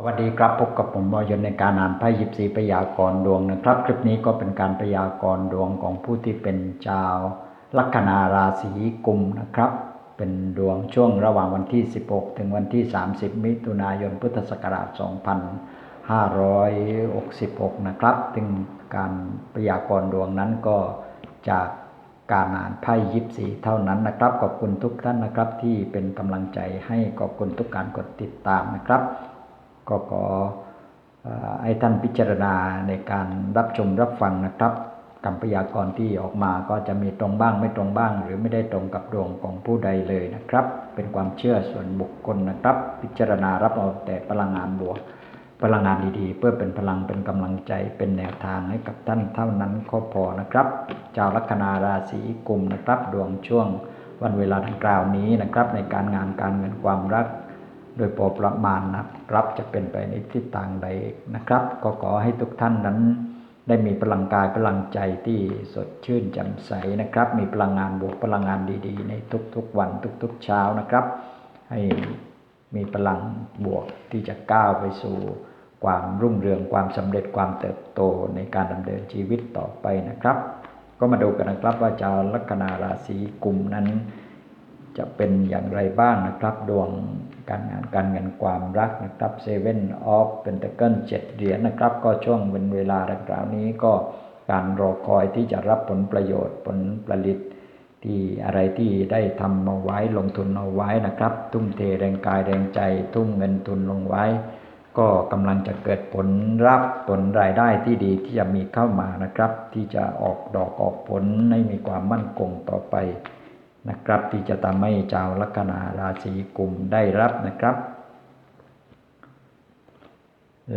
สวัสดีครับพบกับผมวอยนในการอ่านไพ่ยิบสีพยากรณ์ดวงนะครับ คลิปนี้ก็เป็นการพยากรณ์ดวงของผู้ที่เป็นชาว ลัคนาราศีกุมนะครับ เป็นดวงช่วงระหว่างวันที่ 16 ถึงวันที่ 30 มิถุนายนพุทธศักราช 2566 นะครับซึ่งการพยากรณ์ดวงนั้นก็จากการอ่านไพ่ยิบสีเท่านั้นนะครับ ขอบคุณทุกท่านนะครับที่เป็นกำลังใจให้ขอบคุณทุกการกดติดตามนะครับ ก็ขอให้ท่านพิจารณาในการรับชมรับฟังนะครับคำพยากรณ์ที่ออกมาก็จะมีตรงบ้างไม่ตรงบ้าง หรือไม่ได้ตรงกับดวงของผู้ใดเลยนะครับ เป็นความเชื่อส่วนบุคคลนะครับ พิจารณารับเอาแต่พลังงานบวก พลังงานดีๆ เพื่อเป็นพลังเป็นกำลังใจเป็นแนวทางให้กับท่านเท่านั้นก็พอนะครับเจ้าลัคนาราศีกุมนะครับ ดวงช่วงวันเวลาดังกล่าวนี้นะครับ ในการงานการเงินความรัก โดยพอประมาณนะครับจะเป็นไปในทิศทางใดนะครับ ก็ขอให้ทุกท่านนั้นได้มีพลังกายพลังใจที่สดชื่นแจ่มใสนะครับ มีพลังงานบวกพลังงานดี ๆ ในทุกๆวันทุกๆเช้านะครับ ให้มีพลังบวกที่จะก้าวไปสู่ความรุ่งเรืองความสำเร็จความเติบโตในการดำเนินชีวิตต่อไปนะครับ ก็มาดูกันนะครับว่าชาวลัคนาราศีกุมนั้น จะเป็นอย่างไรบ้างนะครับ ดวง การงานการเงินความรักนะครับเซเว่นออฟเป็นตะเกิลเจ็ดเหรียญนะครับ ก็ช่วงเป็นเวลาดังกล่าวนี้ก็การรอคอยที่จะรับผลประโยชน์ผลผลิต ที่อะไรที่ได้ทำมาไว้ลงทุนเอาไว้นะครับ ทุ่มเทแรงกายแรงใจ ทุ่มเงินทุนลงไว้ ก็กำลังจะเกิดผลรับผลรายได้ที่ดีที่จะมีเข้ามานะครับ ที่จะออกดอกออกผลให้มีความมั่นคงต่อไป นะครับ ที่จะทำให้ชาวลัคนาราศีกุมได้รับนะครับ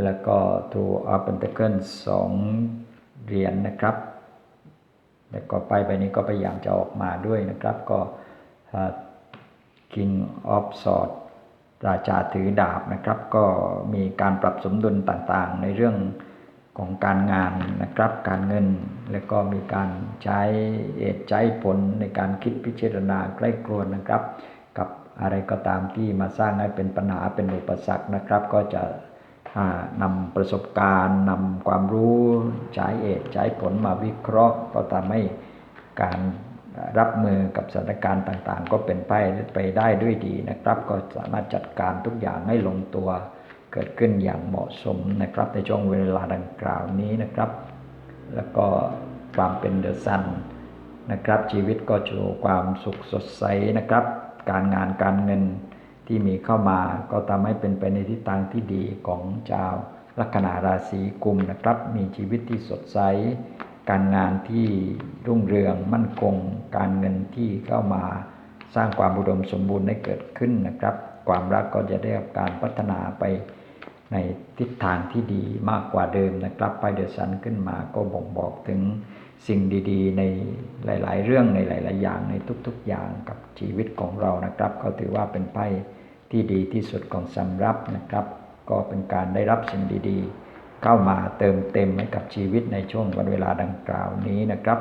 แล้วก็ตัวอัปเปนเตเกิลสองเหรียญนนะครับ แล้วก็ไปไปนี้ก็พยายามจะออกมาด้วยนะครับ ก็ King of Swords ราชาถือดาบนะครับ ก็มีการปรับสมดุลต่างๆ ในเรื่อง ของการงานนะครับการเงิน แล้วก็มีการใช้เหตุใช้ผลในการคิดพิจารณาใกล้ครวนนะครับ กับอะไรก็ตามที่มาสร้างให้เป็นปัญหาเป็นอุปสรรคนะครับ ก็จะนำประสบการณ์นำความรู้ใช้เหตุใช้ผลมาวิเคราะห์ ก็ทำให้การรับมือกับสถานการณ์ต่างๆ ก็เป็นไปไปได้ด้วยดีนะครับ ก็สามารถจัดการทุกอย่างให้ลงตัว เกิดขึ้นอย่างเหมาะสมนะครับ ในช่วงเวลาดังกล่าวนี้นะครับ แล้วก็ความเป็นเดอะซันนะครับ ชีวิตก็โชว์ความสุขสดใสนะครับ การงานการเงินที่มีเข้ามาก็ทำให้เป็นไปในทิศทางที่ดีของชาวลัคนาราศีกุมนะครับ มีชีวิตที่สดใส การงานที่รุ่งเรืองมั่นคง การเงินที่เข้ามาสร้างความอุดมสมบูรณ์ให้เกิดขึ้นนะครับ ความรักก็จะได้รับการพัฒนาไป ในทิศทางที่ดีมากกว่าเดิมนะครับไปเดอะซันขึ้นมาก็บ่งบอกถึงสิ่งดี ๆ ในหลาย ๆ เรื่องในหลาย ๆ อย่างในทุก ๆ อย่างกับชีวิตของเรานะครับ ก็ถือว่าเป็นไพ่ที่ดีที่สุดของสำรับนะครับ ก็เป็นการได้รับสิ่งดี ๆ เข้ามาเติมเต็มให้กับชีวิตในช่วงวันเวลาดังกล่าวนี้นะครับ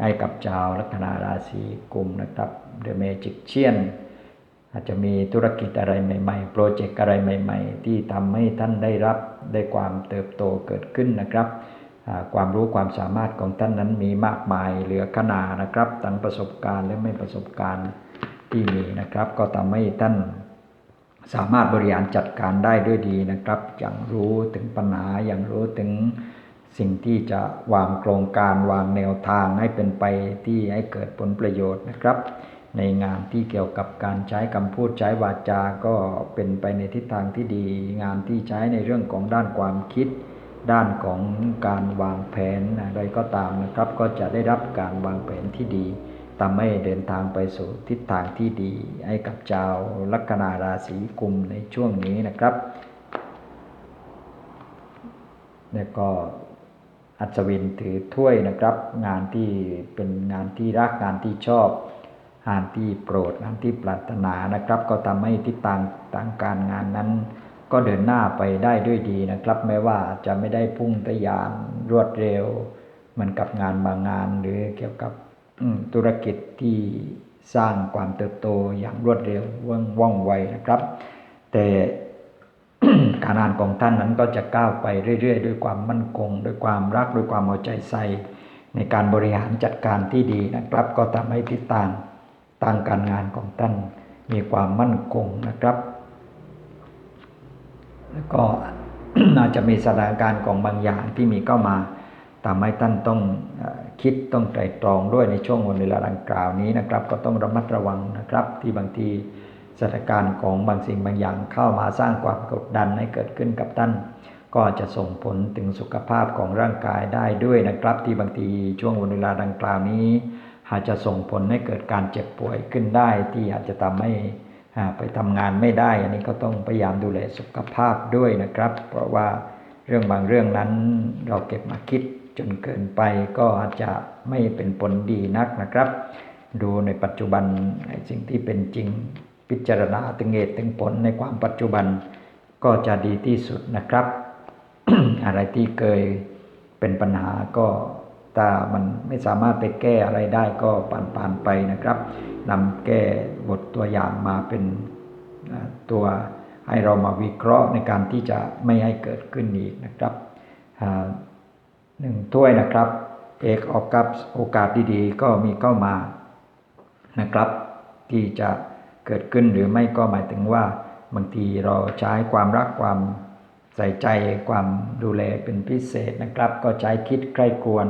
ให้กับชาวลัคนาราศีกุมนะครับเดอะเมจิกเชียน อาจจะมีธุรกิจอะไรใหม่ ๆ โปรเจกต์อะไรใหม่ ๆ ที่ทำให้ท่านได้รับได้ความเติบโตเกิดขึ้นนะครับความรู้ความสามารถของท่านนั้นมีมากมายเหลือขนานะครับทั้งประสบการณ์และไม่ประสบการณ์ที่มีนะครับ ก็ทำให้ท่านสามารถบริหารจัดการได้ด้วยดีนะครับอย่างรู้ถึงปัญหาอย่างรู้ถึงสิ่งที่จะวางโครงการวางแนวทางให้เป็นไปที่ให้เกิดผลประโยชน์นะครับ ในงานที่เกี่ยวกับการใช้คำพูดใช้วาจา ก็เป็นไปในทิศทางที่ดี งานที่ใช้ในเรื่องของด้านความคิด ด้านของการวางแผนอะไรก็ตามนะครับ ก็จะได้รับการวางแผนที่ดีทำให้เดินทางไปสู่ทิศทางที่ดี ให้กับชาวลัคนาราศีกุมในช่วงนี้นะครับแล้วก็อัศวินถือถ้วยนะครับ งานที่เป็นงานที่รักงานที่ชอบ งานที่โปรดงานที่ปรารถนานะครับ ก็ทำให้ทิศทางทางการงานนั้น ก็เดินหน้าไปได้ด้วยดีนะครับ แม้ว่าจะไม่ได้พุ่งทะยานรวดเร็ว เหมือนกับงานบางงานหรือเกี่ยวกับธุรกิจที่สร้างความเติบโตอย่างรวดเร็วว่องว่องไวนะครับ แต่การงานของท่านนั้นก็จะก้าวไปเรื่อย ๆ ด้วยความมั่นคง ด้วยความรักด้วยความเอาใจใส่ ในการบริหารจัดการที่ดีนะครับ ก็ทำให้ทิศทาง ทางการงานของท่านมีความมั่นคงนะครับ แล้วก็อาจจะมีสถานการณ์ของบางอย่างที่มีเข้ามาทำให้ท่านต้องคิดต้องไตรตรองด้วยในช่วงวันเวลาดังกล่าวนี้นะครับ ก็ต้องระมัดระวังนะครับ ที่บางทีสถานการณ์ของบางสิ่งบางอย่างเข้ามาสร้างความกดดันให้เกิดขึ้นกับท่าน ก็จะส่งผลถึงสุขภาพของร่างกายได้ด้วยนะครับ ที่บางทีช่วงวันเวลาดังกล่าวนี้ อาจจะส่งผลให้เกิดการเจ็บป่วยขึ้นได้ ที่อาจจะทำให้ไปทำงานไม่ได้ อันนี้ก็ต้องพยายามดูแลสุขภาพด้วยนะครับ เพราะว่าเรื่องบางเรื่องนั้นเราเก็บมาคิดจนเกินไปก็อาจจะไม่เป็นผลดีนักนะครับ ดูในปัจจุบันไอ้สิ่งที่เป็นจริงพิจารณาถึงเหตุถึงผลในความปัจจุบันก็จะดีที่สุดนะครับ อะไรที่เคยเป็นปัญหาก็ ถ้ามันไม่สามารถไปแก้อะไรได้ก็ผ่านๆไปนะครับนำแก้บทตัวอย่างมาเป็นตัวให้เรามาวิเคราะห์ในการที่จะไม่ให้เกิดขึ้นอีกนะครับหนึ่งถ้วยนะครับเอกออกกับโอกาสดีๆ ก็มีเข้ามานะครับ ที่จะเกิดขึ้นหรือไม่ก็หมายถึงว่าบางทีเราใช้ความรักความใส่ใจความดูแลเป็นพิเศษนะครับ ก็ใช้คิดใกล้ควร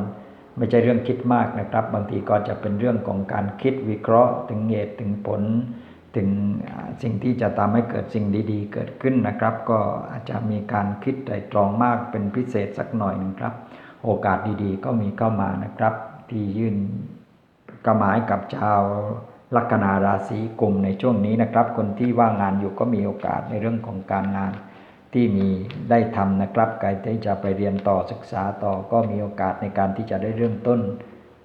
ไม่ใช่เรื่องคิดมากนะครับ บางทีก็จะเป็นเรื่องของการคิดวิเคราะห์ ถึงเหตุถึงผล ถึงสิ่งที่จะทำให้เกิดสิ่งดีๆ เกิดขึ้นนะครับ ก็อาจจะมีการคิดไตรตรองมากเป็นพิเศษสักหน่อยหนึงครับ โอกาสดีๆ ก็มีเข้ามานะครับ ที่ยื่นก็หมายกับชาวลัคนาราศีกุมในช่วงนี้นะครับ คนที่ว่างงานอยู่ก็มีโอกาสในเรื่องของการงาน ที่มีได้ทำนะครับใครที่จะไปเรียนต่อศึกษาต่อก็มีโอกาสในการที่จะได้เริ่มต้น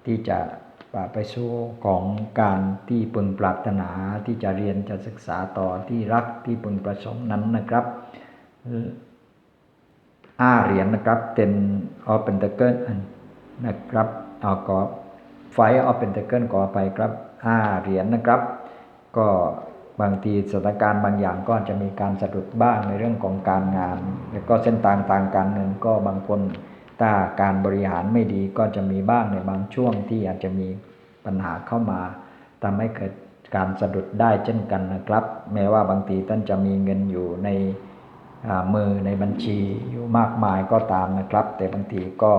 ที่จะไปสู่ของการที่พึงปรารถนาที่จะเรียนจะศึกษาต่อที่รักที่พึงประสงค์นั้นนะครับห้าเหรียญนะครับเต็นออฟเป็นตะเกิลนะครับเอาก็ไฟออฟเป็นตะเกิลขออภัยครับห้าเหรียญนะครับ ก็ บางทีสถานการณ์บางอย่างก็จะมีการสะดุดบ้างในเรื่องของการงาน แล้วก็เส้นทางทางการเงินก็บางคนถ้าการบริหารไม่ดีก็จะมีบ้างในบางช่วงที่อาจจะมีปัญหาเข้ามาทำให้เกิดการสะดุดได้เช่นกันนะครับ แม้ว่าบางทีท่านจะมีเงินอยู่ในมือในบัญชีอยู่มากมายก็ตามนะครับ แต่บางทีก็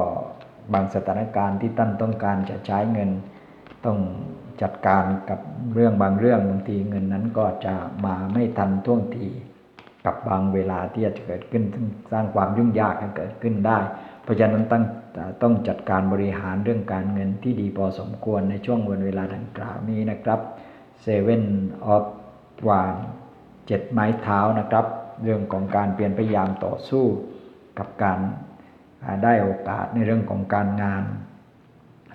บางสถานการณ์ที่ท่านต้องการจะใช้เงินต้อง จัดการกับเรื่องบางเรื่องบางทีเงินนั้นก็จะมาไม่ทันท่วงทีกับบางเวลาที่จะเกิดขึ้นซึ่งสร้างความยุ่งยากให้เกิดขึ้นได้ เพราะฉะนั้นต้องต้องจัดการบริหารเรื่องการเงินที่ดีพอสมควรในช่วงวันเวลาดังกล่าวนี้นะครับเซเว่นออฟวานเจ็ดไม้เท้านะครับ เรื่องของการเปลี่ยนพยายามต่อสู้กับการได้โอกาสในเรื่องของการงาน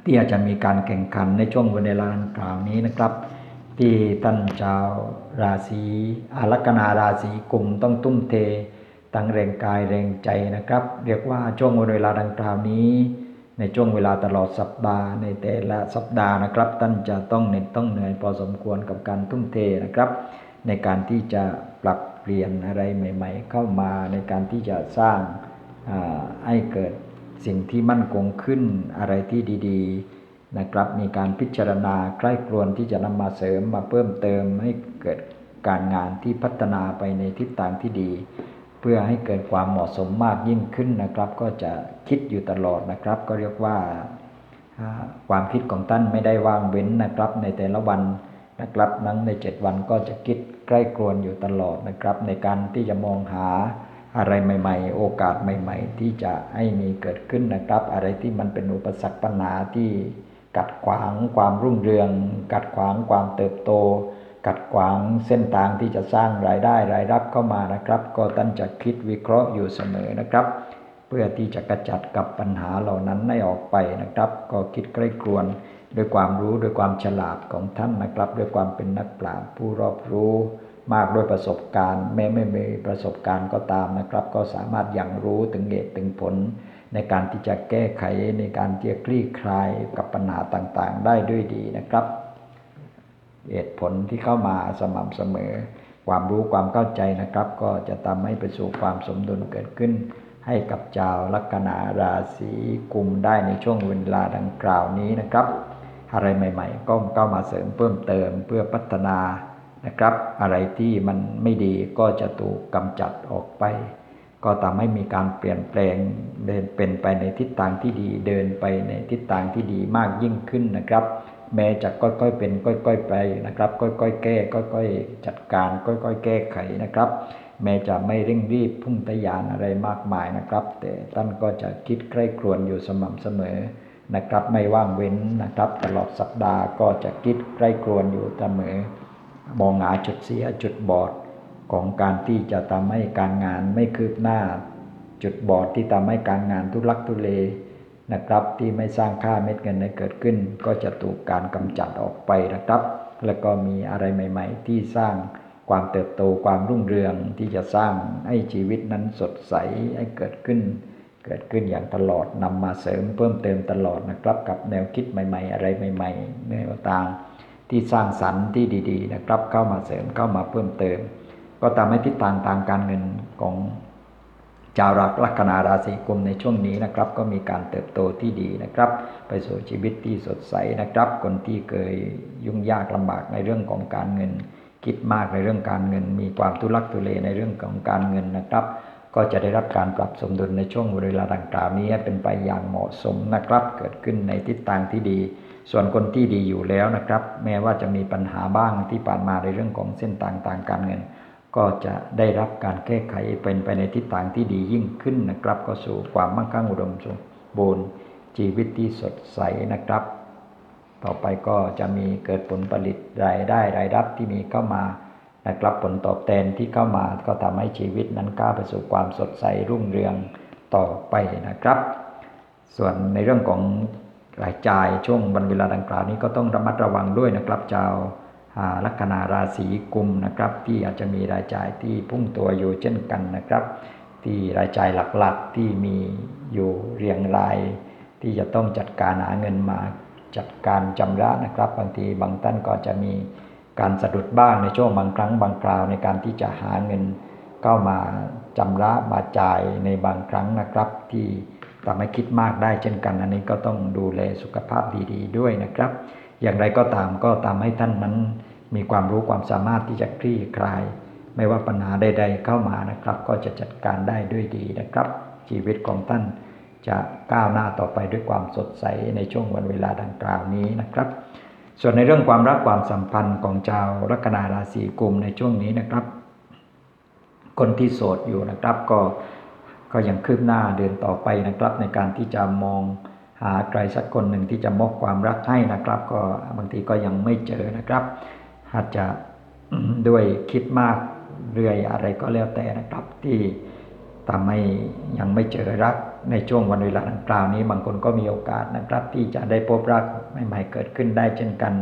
ที่อาจจะมีการแข่งขันในช่วงวันเวลาดังกล่าวนี้นะครับ ที่ท่านชาวราศีอาลัคนาราศีกุมต้องตุ้มเทตั้งแรงกายแรงใจนะครับ เรียกว่าช่วงวันเวลาดังกล่าวนี้ ในช่วงเวลาตลอดสัปดาห์ในแต่ละสัปดาห์นะครับ ท่านจะต้องเหน็ดต้องเหนื่อยพอสมควรกับการทุ่มเทนะครับ ในการที่จะปรับเปลี่ยนอะไรใหม่ ๆ เข้ามาในการที่จะสร้างให้เกิด สิ่งที่มั่นคงขึ้นอะไรที่ดีๆนะครับ มีการพิจารณาใกล้ครวนที่จะนำมาเสริมมาเพิ่มเติมให้เกิดการงานที่พัฒนาไปในทิศทางที่ดี เพื่อให้เกิดความเหมาะสมมากยิ่งขึ้นนะครับ ก็จะคิดอยู่ตลอดนะครับ ก็เรียกว่าความคิดของท่านไม่ได้ว่างเว้นนะครับ ในแต่ละวันนะครับนั้นใน 7 วันก็จะคิดใกล้ครวนอยู่ตลอดนะครับ ในการที่จะมองหา อะไรใหม่ ๆ โอกาสใหม่ ๆ ที่จะให้มีเกิดขึ้นนะครับ อะไรที่มันเป็นอุปสรรคปัญหาที่กัดขวางความรุ่งเรือง กัดขวางความเติบโต กัดขวางเส้นทางที่จะสร้างรายได้รายรับเข้ามานะครับ ก็ท่านจะคิดวิเคราะห์อยู่เสมอนะครับ เพื่อที่จะกระจัดกับปัญหาเหล่านั้นให้ออกไปนะครับ ก็คิดใกล้ครวนด้วยความรู้ด้วยความฉลาดของท่านนะครับ ด้วยความเป็นนักปราชญ์ผู้รอบรู้ มากด้วยประสบการณ์ แม้ไม่มีประสบการณ์ก็ตามนะครับ ก็สามารถอย่างรู้ถึงเหตุถึงผล ในการที่จะแก้ไขในการที่จะคลี่คลายกับปัญหาต่างๆ ได้ด้วยดีนะครับ เหตุผลที่เข้ามาสม่ำเสมอคความรู้ความเข้าใจนะครับ ก็จะทำให้ไปสู่ความสมดุลเกิดขึ้น ให้กับชาวลัคนาราศีกุมได้ในช่วงเวลาดังกล่าวนี้นะครับ อะไรใหม่ ๆ ก็เข้ามาเสริมเพิ่มเติมเพื่อพัฒนา นะครับ อะไรที่มันไม่ดีก็จะถูกกำจัดออกไป ก็ทำให้มีการเปลี่ยนแปลงเดินเป็นไปในทิศทางที่ดีเดินไปในทิศทางที่ดีมากยิ่งขึ้นนะครับ แม้จะค่อยๆเป็นค่อยๆไปนะครับ ค่อยๆแก้ค่อยๆจัดการค่อยๆแก้ไขนะครับ แม้จะไม่เร่งรีบพุ่งทะยานอะไรมากมายนะครับ แต่ท่านก็จะคิดใกล้ครวญอยู่สม่ำเสมอนะครับไม่ว่างเว้นนะครับ ตลอดสัปดาห์ก็จะคิดใกล้ครวญอยู่เสมอ มองหาจุดเสียจุดบอดของการที่จะทำให้การงานไม่คืบหน้า จุดบอดที่ทำให้การงานทุลักทุเลนะครับ ที่ไม่สร้างค่าเม็ดเงินให้เกิดขึ้น ก็จะถูกการกำจัดออกไปนะครับ แล้วก็มีอะไรใหม่ ๆ ที่สร้างความเติบโตความรุ่งเรืองที่จะสร้างให้ชีวิตนั้นสดใสให้เกิดขึ้น เกิดขึ้นอย่างตลอดนำมาเสริมเพิ่มเติมตลอดนะครับ กับแนวคิดใหม่ ๆ อะไรใหม่ๆแนวทาง ที่สร้างสรรค์ที่ดีๆนะครับเข้ามาเสริมเข้ามาเพิ่มเติม ก็ทำให้ทิศทางทางการเงินของชาวรักลัคนาราศีกุมในช่วงนี้นะครับ ก็มีการเติบโตที่ดีนะครับ ไปสู่ชีวิตที่สดใสนะครับ คนที่เคยยุ่งยากลำบากในเรื่องของการเงิน คิดมากในเรื่องการเงิน มีความทุลักทุเลในเรื่องของการเงินนะครับ ก็จะได้รับการปรับสมดุลในช่วงเวลาดังกล่าวนี้เป็นไปอย่างเหมาะสมนะครับ เกิดขึ้นในทิศทางที่ดี ส่วนคนที่ดีอยู่แล้วนะครับ แม้ว่าจะมีปัญหาบ้างที่ผ่านมาในเรื่องของเส้นทางทางการเงิน ก็จะได้รับการแก้ไขเป็นไปในทิศทางที่ดียิ่งขึ้นนะครับ ก็สู่ความมั่งคั่งอุดมสมบูรณ์ชีวิตที่สดใสนะครับ ต่อไปก็จะมีเกิดผลผลิตรายได้รายรับที่มีเข้ามานะครับผลตอบแทนที่เข้ามาก็ทำให้ชีวิตนั้นก้าวไปสู่ความสดใสรุ่งเรืองต่อไปนะครับ ส่วนในเรื่องของ รายจ่ายช่วงวันเวลาดังกล่าวนี้ก็ต้องระมัดระวังด้วยนะครับชาวลัคนาราศีกุมนะครับ ที่อาจจะมีรายจ่ายที่พุ่งตัวอยู่เช่นกันนะครับ ที่รายจ่ายหลักๆที่มีอยู่เรียงราย ที่จะต้องจัดการหาเงินมาจัดการจำระนะครับ บางทีบางท่านก็จะมีการสะดุดบ้างในช่วงบางครั้งบางคราวในการที่จะหาเงินเข้ามาจำระมาจ่ายในบางครั้งนะครับที่ ทำให้คิดมากได้เช่นกัน อันนี้ก็ต้องดูแลสุขภาพดีๆด้วยนะครับ อย่างไรก็ตามก็ทำให้ท่านนั้น มีความรู้ความสามารถที่จะคลี่คลาย ไม่ว่าปัญหาใด ๆ เข้ามานะครับ ก็จะจัดการได้ด้วยดีนะครับ ชีวิตของท่านจะก้าวหน้าต่อไปด้วยความสดใสในช่วงวันเวลาดังกล่าวนี้นะครับ ส่วนในเรื่องความรักความสัมพันธ์ของชาวลัคนาราศีกุมในช่วงนี้นะครับ คนที่โสดอยู่นะครับก็ ก็ยังคืบหน้าเดินต่อไปนะครับในการที่จะมองหาใครสักคนหนึ่งที่จะมอบความรักให้นะครับ ก็บางทีก็ยังไม่เจอนะครับอาจจะด้วยคิดมากเรื่อยอะไรก็แล้วแต่นะครับที่ทำให้ยังไม่เจอรักในช่วงวันเวลาดังกล่าวนี้บางคนก็มีโอกาสนะครับ ที่จะได้พบรักใหม่ๆเกิดขึ้นได้เช่นกัน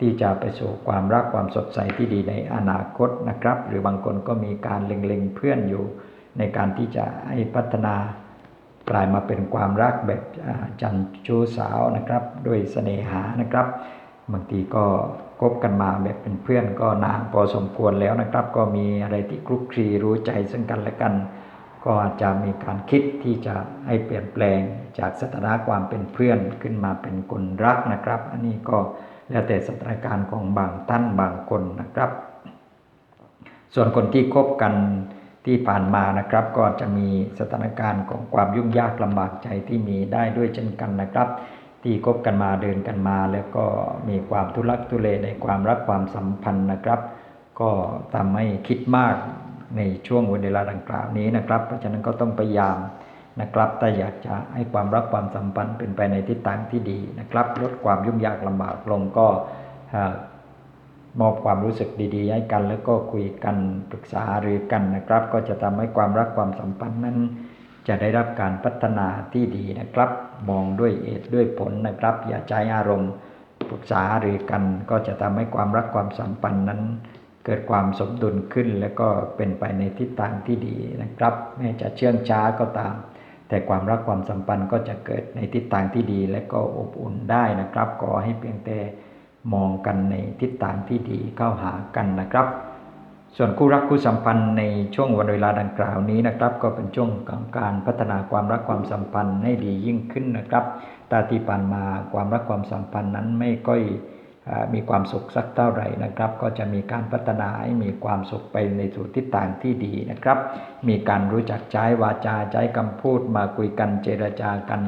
ที่จะไปสู่ความรักความสดใสที่ดีในอนาคตนะครับ หรือบางคนก็มีการเล็งๆเพื่อนอยู่ ในการที่จะให้พัฒนากลายมาเป็นความรักแบบจันชูสาวนะครับด้วยเสน่หานะครับ บางทีก็คบกันมาแบบเป็นเพื่อนก็นานพอสมควรแล้วนะครับ ก็มีอะไรที่คลุกคลีรู้ใจซึ่งกันและกัน ก็อาจจะมีการคิดที่จะให้เปลี่ยนแปลงจากสถานะความเป็นเพื่อนขึ้นมาเป็นคนรักนะครับ อันนี้ก็แล้วแต่สถานการณ์ของบางท่านบางคนนะครับ ส่วนคนที่คบกัน ที่ผ่านมานะครับ ก็จะมีสถานการณ์ของความยุ่งยากลำบากใจที่มีได้ด้วยเช่นกันนะครับ ที่คบกันมาเดินกันมา แล้วก็มีความทุลักทุเลในความรักความสัมพันธ์นะครับ ก็ทำให้คิดมากในช่วงเวลาดังกล่าวนี้นะครับ เพราะฉะนั้นก็ต้องพยายามนะครับถ้าอยากจะให้ความรักความสัมพันธ์เป็นไปในทิศทางที่ดีนะครับ ลดความยุ่งยากลำบากลงก็ มอบความรู้สึกดีๆ ให้กัน แล้วก็คุยกันปรึกษาหรือกันนะครับ ก็จะทำให้ความรักความสัมพันธ์นั้น จะได้รับการพัฒนาที่ดีนะครับ มองด้วยเหตุด้วยผลนะครับ อย่าใช้อารมณ์ปรึกษาหรือกันก็จะทำให้ความรักความสัมพันธ์นั้น เกิดความสมดุลขึ้น แล้วก็เป็นไปในทิศทางที่ดีนะครับแม้จะเชื่องช้าก็ตาม แต่ความรักความสัมพันธ์ก็จะเกิดในทิศทางที่ดี และก็อบอุ่นได้นะครับขอให้เพียงแต่ มองกันในทิศทางที่ดีเข้าหากันนะครับ ส่วนคู่รักคู่สัมพันธ์ในช่วงวันเวลาดังกล่าวนี้นะครับ ก็เป็นช่วงของการพัฒนาความรักความสัมพันธ์ให้ดียิ่งขึ้นนะครับแตาที่ผ่านมาความรักความสัมพันธ์นั้นไม่ค่อยมีความสุขสักเท่าไหร่นะครับ ก็จะมีการพัฒนาให้มีความสุขไปในสู่ทิศทางที่ดีนะครับ มีการรู้จักใช้วาจาใช้คำพูดมาคุยกันเจรจากัน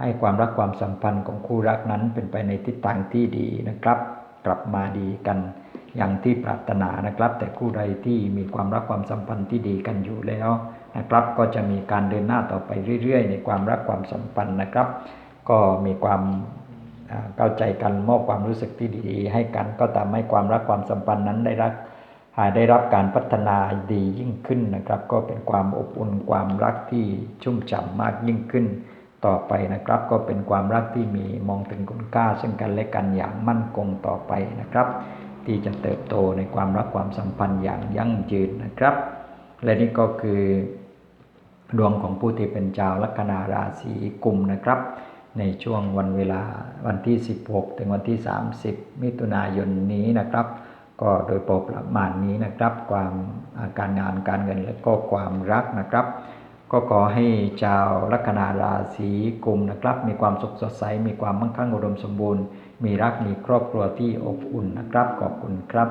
ให้ความรักความสัมพันธ์ของคู่รักนั้นเป็นไปในทิศทางที่ดีนะครับ กลับมาดีกันอย่างที่ปรารถนานะครับ แต่คู่ใดที่มีความรักความสัมพันธ์ที่ดีกันอยู่แล้วนะครับ ก็จะมีการเดินหน้าต่อไปเรื่อยๆ ในความรักความสัมพันธ์นะครับ ก็มีความเข้าใจกันมอบความรู้สึกที่ดีให้กันก็ทำให้ความรักความสัมพันธ์นั้นได้รับอ่าได้รับการพัฒนาดียิ่งขึ้นนะครับ ก็เป็นความอบอุ่นความรักที่ชุ่มฉ่ำมากยิ่งขึ้น ต่อไปนะครับ ก็เป็นความรักที่มีมองถึงคุณค่า ซึ่งกันและกันอย่างมั่นคงต่อไปนะครับ ที่จะเติบโตในความรักความสัมพันธ์อย่างยั่งยืนนะครับ และนี่ก็คือดวงของผู้ที่เป็นชาวลัคนาราศีกุมนะครับ ในช่วงวันเวลาวันที่ 16 ถึงวันที่ 30 มิถุนายนนี้นะครับ ก็โดยประมาณนี้นะครับ ความอาการงานการเงินและก็ความรักนะครับ ก็ขอให้ชาวลัคนาราศีกุมนะครับ มีความสุขสดใส มีความมั่งคั่งอุดมสมบูรณ์ มีรักมีครอบครัวที่อบอุ่นนะครับ ขอบคุณครับ